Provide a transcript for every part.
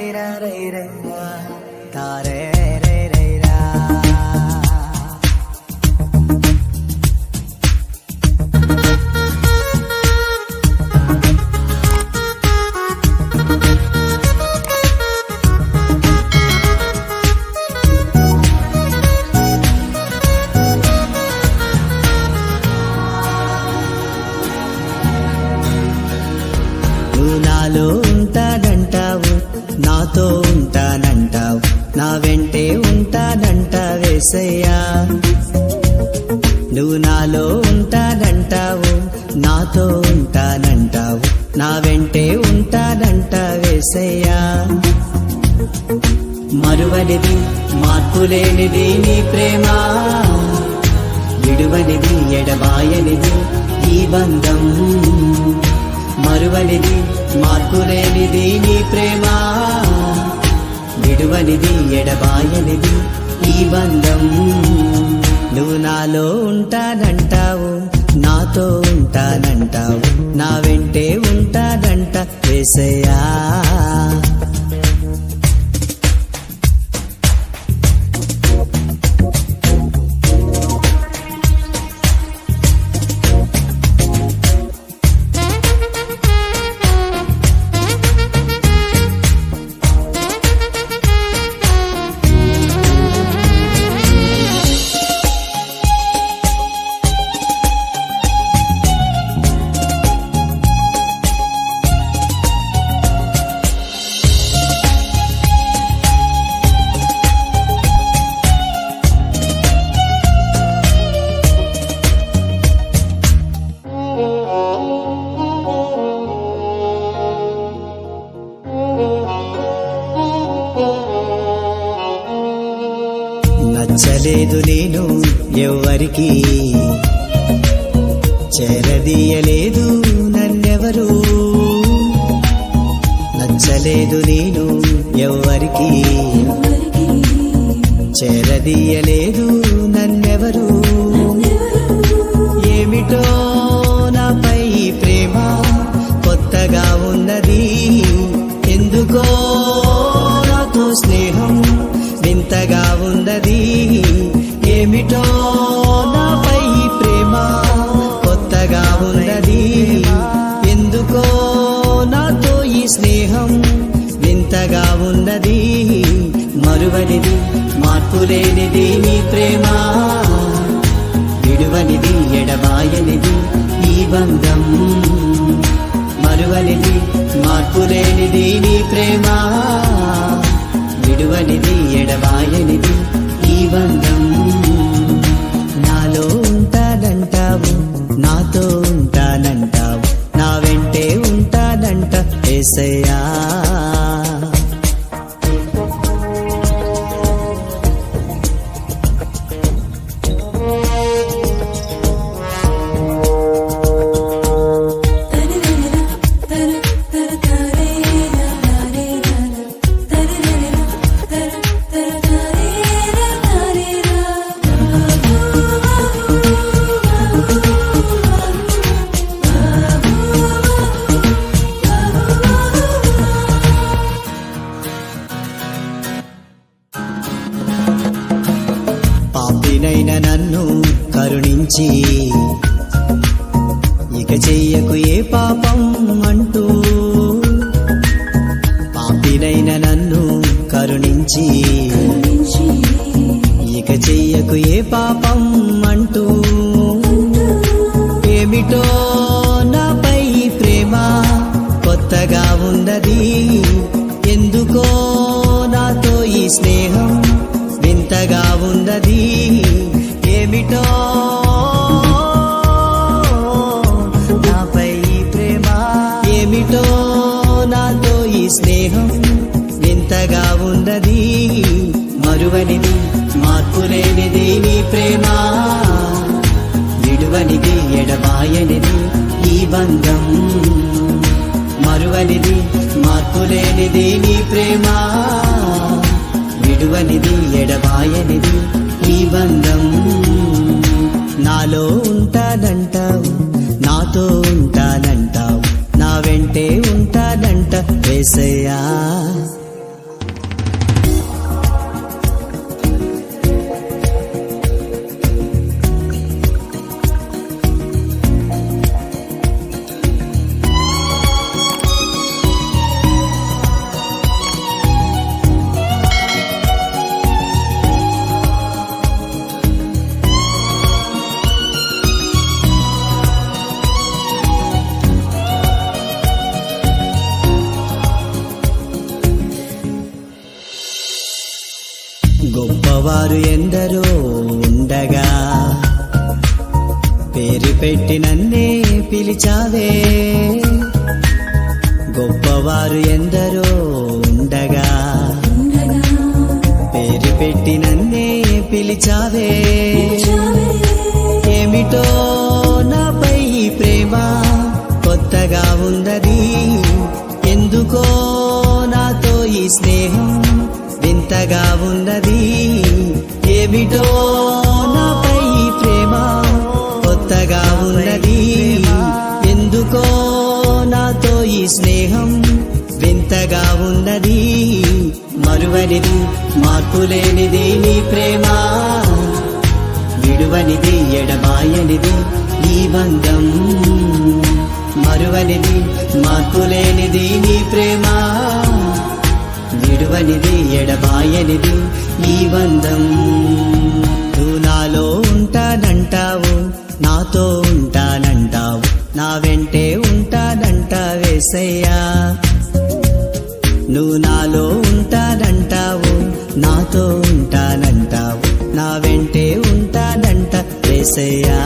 రైరా రైరా తారే రైరా నాలో నాతో ఉంటానంటావు నా వెంటే ఉంటానంటావేసయ్యా నువ్వు నాలో ఉంటానంటావు నాతో ఉంటానంటావు నా వెంటే ఉంటానంటావేసయ్యా మరువనిది మార్పులేనిది నీ ప్రేమ విడువనిది ఎడబాయనిది ఈ బంధం. మరువనిది మార్పులేనిది నీ ప్రేమ విడువనిది ఎడబాయనిది ఈ బంధం. నువ్వు నాలో ఉంటానంటావు నాతో ఉంటానంటావు నా వెంటే ఉంటానంట వేసయ్యా. ఎవరికి చెరదీయలేదు నన్నెవరు. నచ్చలేదు నేను ఎవరికి చెరదీయలేదు మార్పులేనిది నీ ప్రేమ. విడువనిది ఎడబాయనిది ఈ బంధం. మరువనిది మార్పులేనిది నీ ప్రేమ. విడువనిది ఎడబాయనిది ఈ బంధం. నాలో ఉంటానంటావు నాతో ఉంటానంటావు నా వెంటే ఉంటానంట ఏసయ్యా. నుంచి ఇక చెయ్యకు ఏ పాపం అంటూ పాపినైన నన్ను కరుణించి. ఇక చెయ్యకు ఏ పాపం అంటూ ఏమిటో నాపై ప్రేమ కొత్తగా ఉన్నది. ఎందుకో నాతో ఈ స్నేహం వింతగా ఉన్నది. మరువనిది మార్పులేనిది నీ ప్రేమ. విడువనిది ఎడబాయనిది ఈ బంధం. మరువనిది మార్పులేనిది నీ ప్రేమ. విడువనిది ఎడబాయనిది ఈ బంధం. నాలో ఉంటానంటావు నాతో ఉంటానంటావు నా వెంటే ఉంటానంట వేసయ్యా గొప్పవారు ఎందరో ఉండగా. పేరు పెట్టి నన్నే పిలిచావే. గొప్పవారు ఎందరో ఉండగా. పేరు పెట్టి నన్నే పిలిచావే. ఏమిటో నాపై ప్రేమ కొత్తగా ఉన్నది. ఎందుకో నాతో ఈ స్నేహం వింతగా ఉన్నది. ఏమిటో నాపై ఈ ప్రేమ కొత్తగా ఉన్నది. ఎందుకో నాతో ఈ స్నేహం వింతగా ఉన్నది. మరువనిది మార్పులేనిది నీ ప్రేమ. విడువనిది ఎడబాయనిది ఈ బంధం. మరువనిది మార్పులేనిది నీ ప్రేమ. విడువనిది ఎడబాయనిది ఈ బంధం. నువ్వు నాలో ఉంటానంటావు నాతో ఉంటానంటావు నా వెంటే ఉంటానంటావేసయ్యా నువ్వు నాలో ఉంటానంటావు నాతో ఉంటానంటావు నా వెంటే ఉంటానంట వేసయ్యా.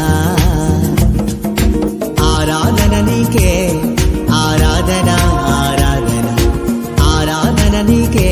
ಗಾಳಿಗೆ